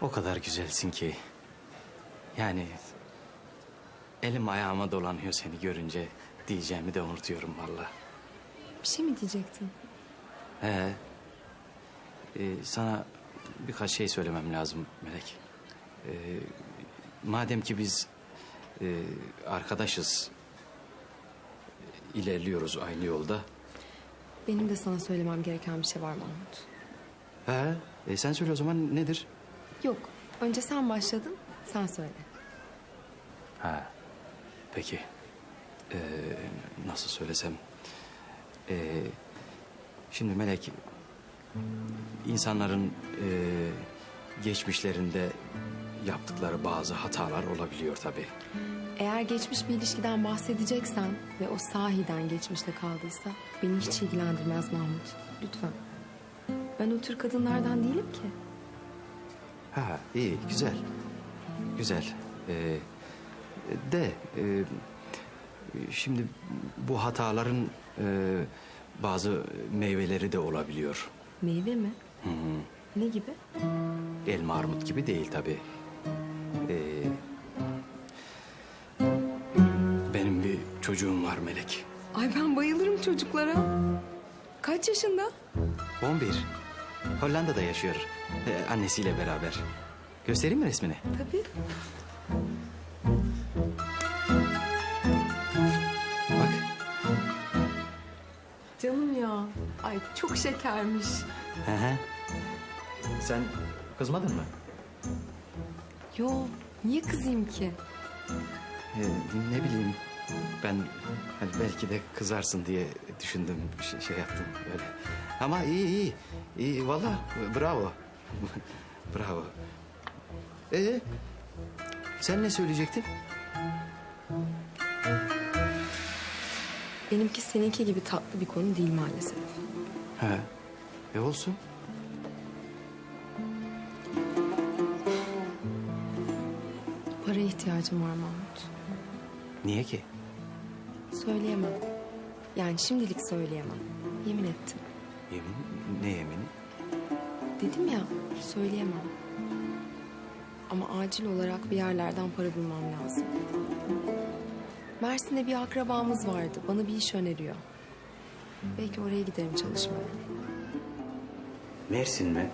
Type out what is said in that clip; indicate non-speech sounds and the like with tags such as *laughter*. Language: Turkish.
O kadar güzelsin ki. Yani elim ayağıma dolanıyor seni görünce diyeceğimi de unutuyorum vallahi. Bir şey mi diyecektin? He. Ee, sana birkaç şey söylemem lazım Melek. Ee, madem ki biz e, arkadaşız, ilerliyoruz aynı yolda. Benim de sana söylemem gereken bir şey var Mahmut. He. E, sen söyle o zaman nedir? Yok. Önce sen başladın. Sen söyle. Ha. Peki. Ee, nasıl söylesem? Ee, şimdi Melek, insanların e, geçmişlerinde yaptıkları bazı hatalar olabiliyor tabii. Eğer geçmiş bir ilişkiden bahsedeceksen ve o sahiden geçmişte kaldıysa beni hiç ilgilendirmez Mahmut. Lütfen. Ben o tür kadınlardan değilim ki. Ha, iyi, güzel. Güzel. Ee, de, e, şimdi bu hataların e, bazı meyveleri de olabiliyor. Meyve mi? Hı hı. Ne gibi? Elma armut gibi değil tabii. Ee, benim bir çocuğum var Melek. Ay ben bayılırım çocuklara. Kaç yaşında? 11. Hollanda'da yaşıyor. Ee, annesiyle beraber. Göstereyim mi resmini? Tabii. Bak. Canım ya. Ay çok şekermiş. Hı hı. Sen kızmadın mı? Yo niye kızayım ki? Ee, ne bileyim. Ben hani belki de kızarsın diye düşündüm. Şey, şey yaptım öyle. Ama iyi iyi. İyi valla bravo. *laughs* bravo. Ee, sen ne söyleyecektin? Benimki seninki gibi tatlı bir konu değil maalesef. He. E olsun. Para ihtiyacım var Mahmut. Niye ki? Söyleyemem. Yani şimdilik söyleyemem. Yemin ettim. Yemin ne yemini? Dedim ya söyleyemem. Ama acil olarak bir yerlerden para bulmam lazım. Mersin'de bir akrabamız vardı. Bana bir iş öneriyor. Belki oraya giderim çalışmaya. Mersin mi?